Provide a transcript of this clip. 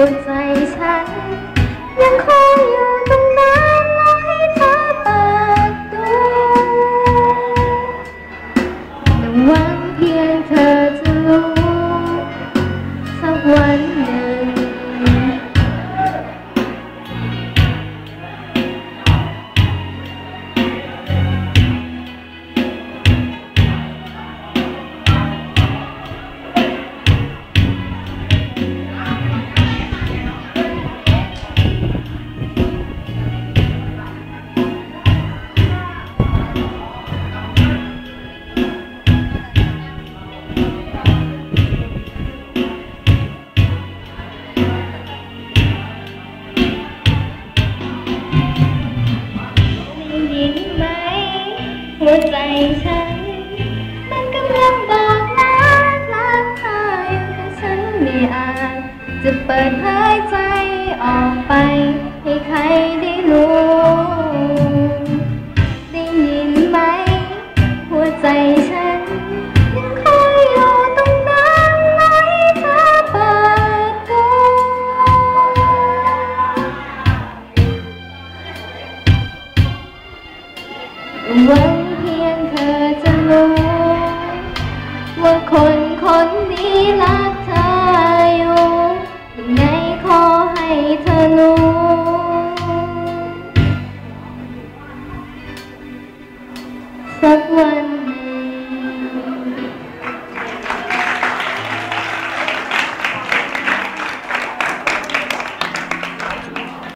หั หัวใจฉัน มันกำลังบอกรักรักเธออยู่แต่ฉันไม่อาจจะเปิดเผยใจออกไป ให้ใครได้รู้ได้ยินไหม หัวใจฉัน ยังคอยอยู่ตรงนั้นรอให้เธอเปิดตัวห รู้ว่าคนคนนี้รักเธออยู่ยังไงขอให้เธอรู้สักวัน